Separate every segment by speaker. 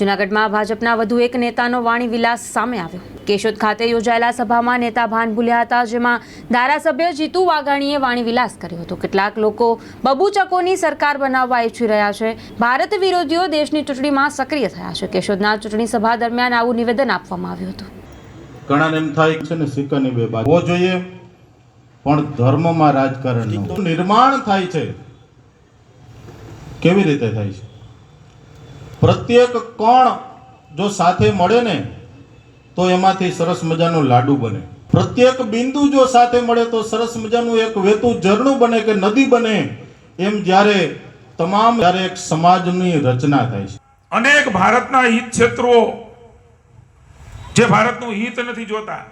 Speaker 1: જૂનાગઢમાં ભાજપના વધુ એક નેતાનો વાણી વિલાસ સામે આવ્યો. કેશોદ ખાતે યોજાયેલા સભામાં નેતા ભાન ભૂલ્યા હતા, જેમાં ધારાસભ્ય જીતુ વાઘાણીએ વાણી વિલાસ કર્યો હતો. કેટલાક લોકો બબુચકોની સરકાર બનાવવા ઈચ્છી રહ્યા છે. ભારત વિરોધીઓ દેશની ચૂંટણીમાં સક્રિય થયા છે. કેશોદના ચૂંટણી સભા દરમિયાન આવું નિવેદન આપવામાં આવ્યું હતું.
Speaker 2: ઘણા એમ થાય છે ને સિક્કાની બે બાજુ. જોઈએ, પણ ધર્મમાં રાજકારણ નિર્માણ થાય છે. કેવી રીતે થાય છે? પ્રત્યેક કણ જો સાથે મળે ને, તો એમાંથી સરસ મજાનું લાડુ બને. પ્રત્યેક બિંદુ જો સાથે મળે, તો સરસ મજાનું એક વેતું ઝરણું બને કે નદી બને, એમ જ્યારે તમામ જ્યારે એક સમાજની રચના થાય છે.
Speaker 3: અનેક ભારતના હિત ક્ષેત્રો જે ભારતનું હિત નથી જોતા,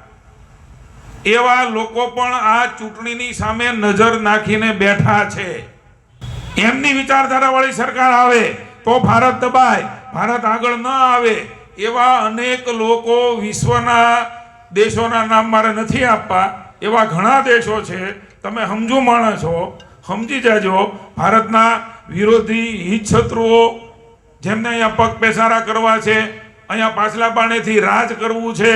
Speaker 3: એવા લોકો પણ આ ચૂંટણીની સામે નજર નાખીને બેઠા છે. એમની વિચારધારાવાળી સરકાર આવે તો ભારત દબાય. ભારત આગળ ન આવે એવા અનેક લોકો વિશ્વના દેશોના નામ મારે નથી આપવા. એવા ઘણા દેશો છે. તમે સમજુ માણસ સમજી જાજો. ભારતના વિરોધી હિતશત્રુઓ જેમને અહીંયા પગ પેસારા કરવા છે, અહીંયા પાછલા પાણેથી રાજ કરવું છે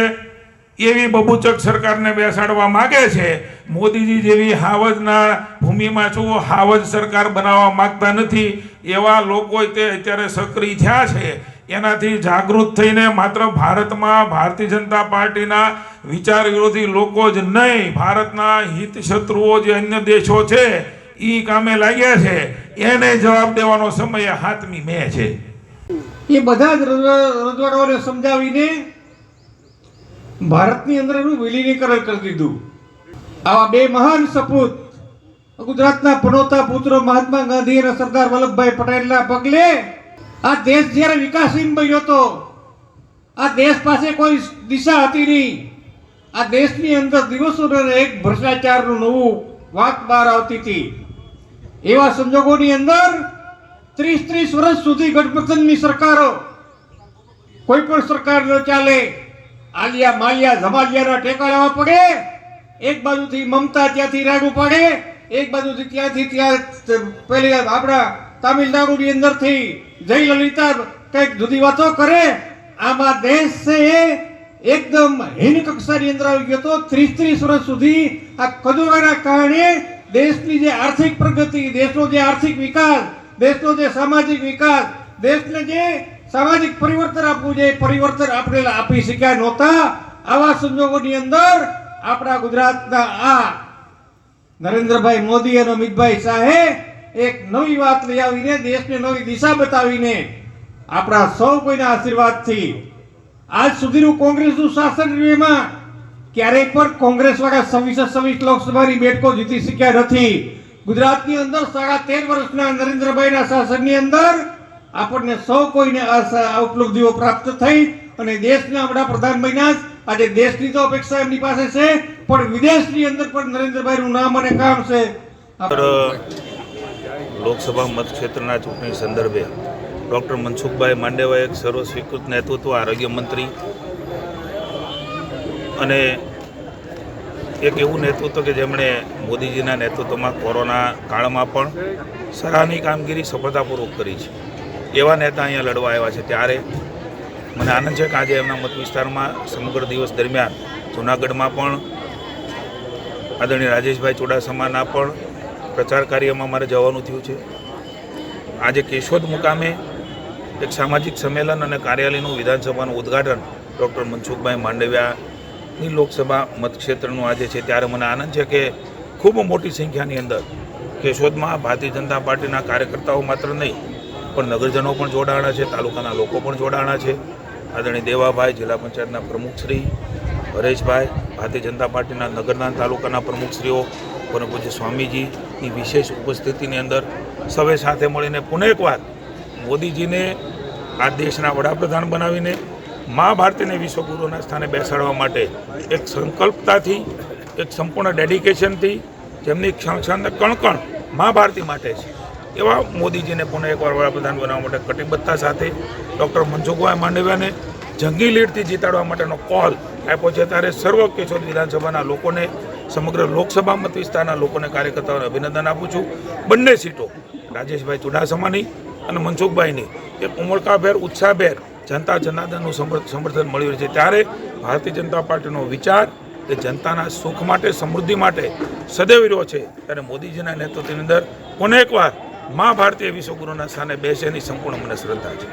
Speaker 3: એવી બબુચક સરકારને બેસાડવા માગે છે. મોદીજી જેવી હાવજના ભૂમિમાં છું, હાવજ સરકાર બનાવવા માગતા નથી. એવા લોકો તે અત્યારે સક્રિય થયા છે. એનાથી જાગૃત થઈને માત્ર ભારતમાં ભારતીય જનતા પાર્ટીના વિચાર વિરોધી લોકો જ નહીં, ભારતના હિત શત્રુઓ જે અન્ય દેશો છે એ કામે લાગ્યા છે. એને જવાબ દેવાનો સમય હાથમી મેં છે.
Speaker 4: એ બધા જ રજવા- રજવાડાઓને સમજાવીને ભારતની અંદર એનું વિલીનીકરણ કરી દીધું. આવા બે મહાન સપૂત, ગુજરાતના પનોતા પુત્રો મહાત્મા ગાંધી અને સરદાર વલ્લભભાઈ પટેલના પગલે આ દેશ જ્યારે વિકાસહીન બન્યો હતો આ દેશ પાસે કોઈ દિશા હતી નહીં. આ દેશની અંદર દિવસોને એક ભ્રષ્ટાચારનું નવું વાત બહાર આવતી હતી. એવા સંજોગોની અંદર ત્રીસ ત્રીસ વર્ષ સુધી ગઠબંધનની સરકારો કોઈ પણ સરકાર ન ચાલે. આલિયા માલિયા ધમાલિયાના ટેકા લેવા પડે. એક બાજુથી મમતા ત્યાંથી રાડું પડે. એક બાજુથી ત્યાંથી ત્યાં પેલી આપણા તામિલનાડુની અંદરથી જયલલિતા કંઈક જુદી વાતો કરે. આમાં દેશ છે એ એકદમ હીન કક્ષાની અંદર આવી ગયો હતો. ત્રીસ ત્રીસ વર્ષ સુધી આ કદુરાના કારણે દેશની જે આર્થિક પ્રગતિ, દેશનો જે આર્થિક વિકાસ, દેશનો જે સામાજિક વિકાસ, દેશને જે સામાજિક પરિવર્તન આપવું જોઈએ. પરિવર્તન આપણે આપી શક્યા નહોતા. આવા સંજોગોની અંદર આપણા ગુજરાતના આ નરેન્દ્રભાઈ મોદી અને અમિતભાઈ શાહે એક નવી વાત લઈ આવીને, દેશને નવી દિશા બતાવીને આપણા સૌ કોઈના આશીર્વાદથી આજ સુધીનું કોંગ્રેસનું શાસન એમાં ક્યારેય પણ કોંગ્રેસ વાળા છવ્વીસ સવીસ લોકસભાની બેઠકો જીતી શક્યા નથી. ગુજરાતની અંદર સાડા તેર વર્ષના નરેન્દ્રભાઈના શાસનની અંદર આપણને સૌ કોઈને આ ઉપલબ્ધિઓ પ્રાપ્ત થઈ અને દેશના વડાપ્રધાન બન્યા આજે દેશની તો અપેક્ષા એમની પાસે છે, પણ વિદેશની અંદર પણ નરેન્દ્રભાઈનું નામ અને કામ છે.
Speaker 5: લોકસભા મતક્ષેત્રના ચૂંટણી સંદર્ભે ડૉક્ટર મનસુખભાઈ માંડેવા એક સર્વ સ્વીકૃત નેતૃત્વ આરોગ્ય મંત્રી અને એક એવું નેતૃત્વ કે જેમણે મોદીજીના નેતૃત્વમાં કોરોના કાળમાં પણ સરાહની કામગીરી સફળતાપૂર્વક કરી છે. એવા નેતા અહીંયા લડવા આવ્યા છે ત્યારે મને આનંદ છે કે આજે એમના મત વિસ્તારમાં સમગ્ર દિવસ દરમિયાન જૂનાગઢમાં પણ આદરણીય રાજેશભાઈ ચુડાસમાના પણ પ્રચાર કાર્યમાં મારે જવાનું થયું છે. આજે કેશોદ મુકામે એક સામાજિક સંમેલન અને કાર્યાલયનું વિધાનસભાનું ઉદ્ઘાટન ડૉક્ટર મનસુખભાઈ માંડવિયાની લોકસભા મતક્ષેત્રનું આજે છે ત્યારે મને આનંદ છે કે ખૂબ મોટી સંખ્યાની અંદર કેશોદમાં ભારતીય જનતા પાર્ટીના કાર્યકર્તાઓ માત્ર નહીં પણ નગરજનો પણ જોડાણા છે, તાલુકાના લોકો પણ જોડાણા છે. આદરણીય દેવાભાઈ, જિલ્લા પંચાયતના પ્રમુખશ્રી હરેશભાઈ, ભારતીય જનતા પાર્ટીના નગરના તાલુકાના પ્રમુખશ્રીઓ પરમ પૂજ્ય સ્વામીજીની વિશેષ ઉપસ્થિતિની અંદર સવે સાથે મળીને પુનઃ એકવાર મોદીજીને આ દેશના વડાપ્રધાન બનાવીને મા ભારતીને વિશ્વગુરુના સ્થાને બેસાડવા માટે એક સંકલ્પતાથી, એક સંપૂર્ણ ડેડિકેશનથી, જેમની ક્ષણ ક્ષણ કણ કણ મા ભારતી માટે છે. એવા મોદીજીને પુનઃ એકવાર વડાપ્રધાન બનાવવા માટે કટિબદ્ધતા સાથે ડૉક્ટર મનસુખભાઈ માંડવિયાને જંગી લીડથી જીતાડવા માટેનો કોલ આપ્યો છે. ત્યારે સર્વ કેશોદ વિધાનસભાના લોકોને, સમગ્ર લોકસભા મત વિસ્તારના લોકોને, કાર્યકર્તાઓને અભિનંદન આપું છું. બંને સીટો રાજેશભાઈ ચુડાસમાની અને મનસુખભાઈની. એ ઉમળકાભેર, ઉત્સાહભેર જનતા જનાર્દનનું સમર્થન મળ્યું છે. ત્યારે ભારતીય જનતા પાર્ટીનો વિચાર કે જનતાના સુખ માટે, સમૃદ્ધિ માટે સદૈવ રહ્યો છે. ત્યારે મોદીજીના નેતૃત્વની અંદર પુનઃ એકવાર મા ભારતીય વિશ્વગુરુના સ્થાને બેસેની સંપૂર્ણ મને શ્રદ્ધા છે.